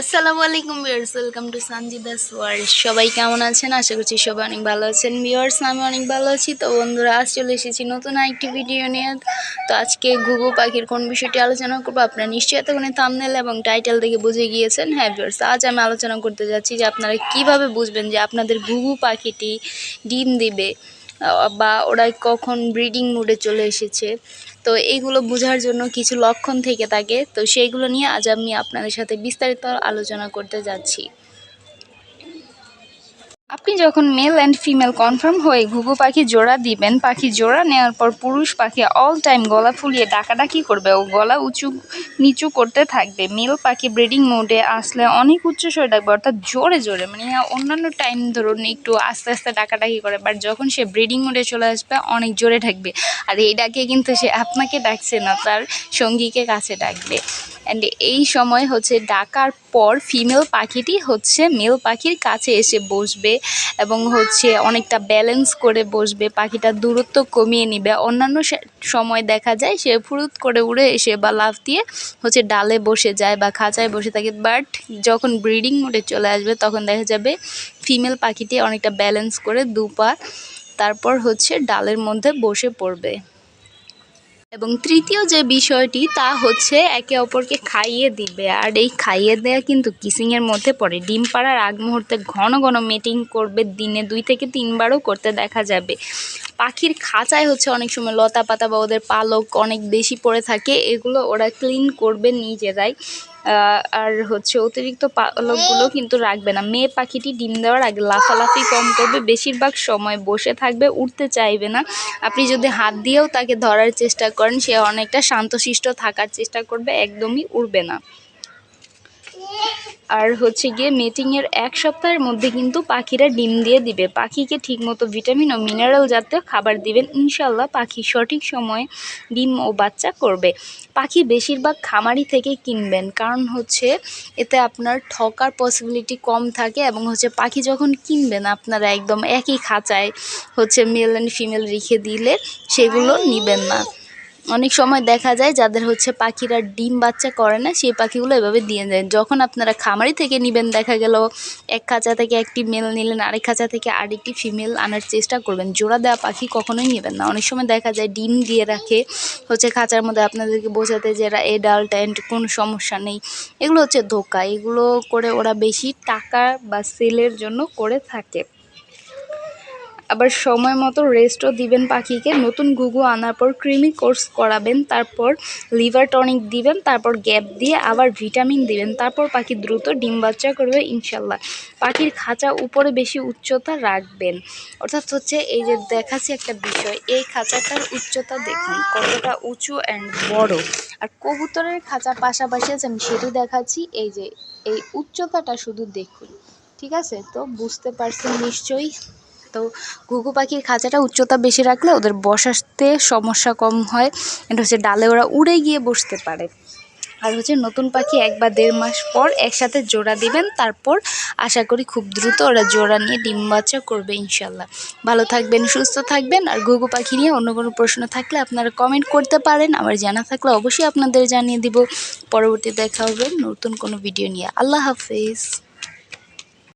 আসসালামু আলাইকুম viewers, welcome to Sanjida's world. সবাই কেমন আছেন? আশা করছি সবাই অনেক ভালো আছেন। ভিউয়ার্স, আমি অনেক ভালো আছি। তো বন্ধুরা, আজ চলে এসেছি নতুন আরেকটি ভিডিও নিয়ে। তো আজকে ঘুঘু পাখির কোন বিষয়টি আলোচনা করব, আপনারা নিশ্চয়ই এতক্ষণে থামনেল এবং টাইটেল দেখে বুঝে গিয়েছেন। হ্যাঁ ভিউয়ার্স, আজ আমি আলোচনা করতে যাচ্ছি যে আপনারা কীভাবে বুঝবেন যে আপনাদের ঘুঘু পাখিটি ডিম দিবে বা ওরা কখন ব্রিডিং মুডে চলে এসেছে। তো এইগুলো বোঝার জন্য কিছু লক্ষণ থেকে থাকে। তো সেইগুলো নিয়ে আজ আমি আপনাদের সাথে বিস্তারিত আলোচনা করতে যাচ্ছি। আপনি যখন মেল অ্যান্ড ফিমেল কনফার্ম হয়ে ঘুঘু পাখি জোড়া দিবেন, পাখি জোড়া নেওয়ার পর পুরুষ পাখি অল টাইম গলা ফুলিয়ে ডাকাডাকি করবে ও গলা উঁচু, নিচু করতে থাকবে। মেল পাখি ব্রিডিং মোডে আসলে অনেক উচ্চ স্বরে ডাকবে অর্থাৎ জোরে জোরে মানে অন্যান্য টাইম ধরুন একটু আস্তে আস্তে ডাকাডাকি করে বাট যখন সে ব্রিডিং মোডে চলে আসবে, অনেক জোরে ডাকবে আর এই ডাকে কিন্তু সে আপনাকে ডাকছে না, তার সঙ্গীকে কাছে ডাকবে। অ্যান্ড এই সময় হচ্ছে ডাকার পর ফিমেল পাখিটি হচ্ছে মেল পাখির কাছে এসে বসবে এবং হচ্ছে অনেকটা ব্যালেন্স করে বসবে, পাখিটার দূরত্ব কমিয়ে নিবে। অন্যান্য সময় দেখা যায় সে ফুরুত করে উড়ে এসে বা লাফ দিয়ে হচ্ছে ডালে বসে যায় বা খাঁচায় বসে থাকে। বাট যখন ব্রিডিং মোডে চলে আসবে, তখন দেখা যাবে ফিমেল পাখিটি অনেকটা ব্যালেন্স করে দুপা তারপর হচ্ছে ডালের মধ্যে বসে পড়বে। এবং তৃতীয় যে বিষয়টি, তা হচ্ছে একে অপরকে খাইয়ে দিবে। আর এই খাইয়ে দেয়া কিন্তু কিসিংয়ের মধ্যে পড়ে। ডিম পাড়ার আগ মুহূর্তে ঘন ঘন মিটিং করবে, দিনে দুই থেকে তিনবারও করতে দেখা যাবে। পাখির খাঁচায় হচ্ছে অনেক সময় লতা পাতা বা ওদের পালক অনেক বেশি পড়ে থাকে, এগুলো ওরা ক্লিন করবে নিজেরাই। আর হচ্ছে অতিরিক্ত পালকগুলো কিন্তু রাখবে না। মেয়ে পাখিটি ডিম দেওয়ার আগে লাফালাফি কম করবে, বেশিরভাগ সময় বসে থাকবে উঠতে চাইবে না। আপনি যদি হাত দিয়েও তাকে ধরার চেষ্টা করেন, সে অনেকটা শান্তশিষ্ট থাকার চেষ্টা করবে, একদমই উড়বে না। আর হচ্ছে গিয়ে মেটিংয়ের এক সপ্তাহের মধ্যে কিন্তু পাখিরা ডিম দিয়ে দিবে। পাখিকে ঠিকমতো ভিটামিন ও মিনারেল জাতীয় খাবার দিবেন। ইনশাল্লাহ পাখি সঠিক সময়ে ডিম ও বাচ্চা করবে। পাখি বেশিরভাগ খামারি থেকে কিনবেন। কারণ হচ্ছে এতে আপনার ঠকার পসিবিলিটি কম থাকে এবং হচ্ছে পাখি যখন কিনবেন, আপনারা একদম একই খাঁচায় হচ্ছে মেল অ্যান্ড ফিমেল রেখে দিলে সেগুলো নেবেন না। অনেক সময় দেখা যায় যাদের হচ্ছে পাখিরা ডিম বাচ্চা করে না, সেই পাখিগুলো এভাবে দিয়ে দেয় যখন আপনারা খামারি থেকে নেবেন, দেখা গেল এক খাঁচা থেকে একটি মেল নিলেন, আরেক খাঁচা থেকে আরেকটি ফিমেল আনার চেষ্টা করবেন। জোড়া দেওয়া পাখি কখনোই নেবেন না। অনেক সময় দেখা যায় ডিম দিয়ে রাখে, হচ্ছে খাঁচার মধ্যে আপনাদেরকে বোঝাতে যে এরা এডাল্ট অ্যান্ড কোনো সমস্যা নেই। এগুলো হচ্ছে ধোকা। এগুলো করে ওরা বেশি টাকা বা সেলের জন্য করে থাকে। আবার সময় মতো রেস্টও দিবেন পাখিকে। নতুন ঘুঘু আনার পর ক্রিমি কোর্স করাবেন, তারপর লিভার টনিক দিবেন, তারপর গ্যাপ দিয়ে আবার ভিটামিন দিবেন, তারপর পাখি দ্রুত ডিম বাচ্চা করবে ইনশাল্লাহ। পাখির খাঁচা উপরে বেশি উচ্চতা রাখবেন। অর্থাৎ হচ্ছে এই যে দেখাচ্ছি একটা বিষয়, এই খাঁচাটার উচ্চতা দেখুন, কতটা উঁচু অ্যান্ড বড়। আর কবুতরের খাঁচা পাশাপাশি আছে, আমি সেটি দেখাচ্ছি, এই যে এই উচ্চতাটা শুধু দেখুন, ঠিক আছে? তো বুঝতে পারছেন নিশ্চয়ই। তো ঘুঘু পাখির খাঁচাটা উচ্চতা বেশি রাখলে ওদের বসাতে সমস্যা কম হয়। এটা হচ্ছে ডালে ওরা উড়ে গিয়ে বসতে পারে। আর হচ্ছে নতুন পাখি এক বা দেড় মাস পর একসাথে জোড়া দিবেন, তারপর আশা করি খুব দ্রুত ওরা জোড়া নিয়ে ডিম বাচ্চা করবে ইনশাল্লাহ ভালো থাকবেন, সুস্থ থাকবেন। আর ঘুঘু পাখি নিয়ে অন্য কোনো প্রশ্ন থাকলে আপনারা কমেন্ট করতে পারেন। আমার জানা থাকলে অবশ্যই আপনাদের জানিয়ে দিব। পরবর্তী দেখা হবে নতুন কোনো ভিডিও নিয়ে। আল্লাহ হাফেজ।